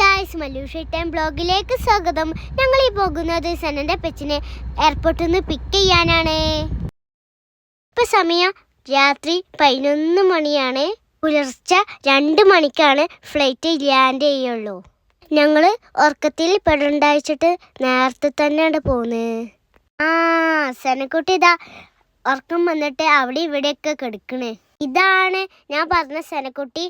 Guys മല്ലൂഷി time ബ്ലോഗിലേക്ക് സ്വാഗതം. ഞങ്ങൾ ഈ പോകുന്നത് സനന്റെ പെച്ചിനെ എയർപോർട്ടിൽ നിന്ന് പിക്ക് ചെയ്യാനാണ്. ഇപ്പൊ സമയം രാത്രി പതിനൊന്ന് മണിയാണ്. പുലർച്ചെ രണ്ട് മണിക്കാണ് ഫ്ലൈറ്റ് ലാൻഡ് ചെയ്യുള്ളൂ. ഞങ്ങൾ ഉറക്കത്തിൽ പെടണ്ടായിച്ചിട്ട് നേരത്തെ തന്നെയാണ് പോകുന്നത് ആ സനക്കുട്ടി ഇതാ ഉറക്കം വന്നിട്ട് അവിടെ ഇവിടെയൊക്കെ കിടക്കണ്. ഇതാണ് ഞാൻ പറഞ്ഞ സെനക്കുട്ടി.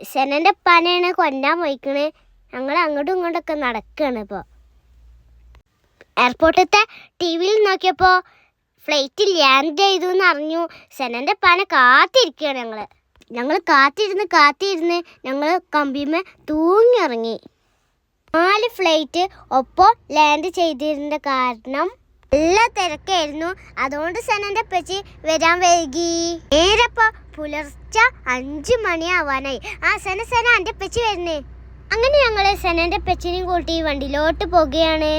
സെനന്റെ പനയാണ് കൊല്ലാൻ പോയിക്കണ്. ഞങ്ങൾ അങ്ങോട്ടും ഇങ്ങോട്ടൊക്കെ നടക്കുകയാണ് ഇപ്പോൾ എയർപോർട്ടിലത്തെ ടി വിയിൽ നോക്കിയപ്പോൾ ഫ്ലൈറ്റ് ലാൻഡ് ചെയ്തു എന്ന് അറിഞ്ഞു. സെനന്റെ പാന കാത്തിരിക്കുകയാണ് ഞങ്ങൾ ഞങ്ങൾ കാത്തിരുന്ന് കാത്തിരുന്ന് ഞങ്ങൾ കമ്പിമേ തൂങ്ങിയിറങ്ങി. നാല് ഫ്ലൈറ്റ് ഒപ്പം ലാൻഡ് ചെയ്തിരുന്ന കാരണം നല്ല തിരക്കായിരുന്നു. അതുകൊണ്ട് സെനന്റെ പച്ചി വരാൻ വൈകി. നേരപ്പോൾ പുലർച്ചെ അഞ്ച് മണിയാവാനായി. ആ സെന സെന എന്റെ പച്ചി വരുന്നേ. അങ്ങനെ ഞങ്ങൾ സെനന്റെ പെച്ചിനെയും കൂട്ടി വണ്ടിയിലോട്ട് പോകുകയാണ്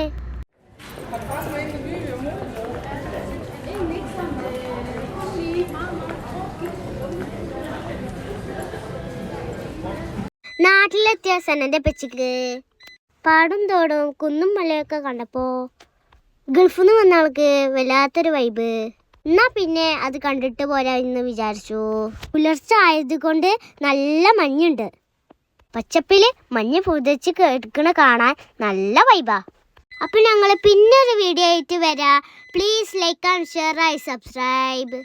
നാട്ടിലെത്തിയ സെനന്റെ പെച്ചിക്ക് പാടും തോടും കുന്നും മലയൊക്കെ കണ്ടപ്പോ ഗൾഫിൽ നിന്ന് വന്ന ആൾക്ക് വല്ലാത്തൊരു വൈബ് എന്നാ പിന്നെ അത് കണ്ടിട്ട് പോരാ എന്ന് വിചാരിച്ചു. പുലർച്ചെ ആയതുകൊണ്ട് നല്ല മഞ്ഞുണ്ട്. പച്ചപ്പിൽ മഞ്ഞ പുതച്ച് കേൾക്കണ കാണാൻ നല്ല വൈബാ അപ്പൊ ഞങ്ങൾ പിന്നെ ഒരു വീഡിയോ ആയിട്ട് വരാം. പ്ലീസ് ലൈക്ക് ആൻഡ് ഷെയർ ആയി സബ്സ്ക്രൈബ്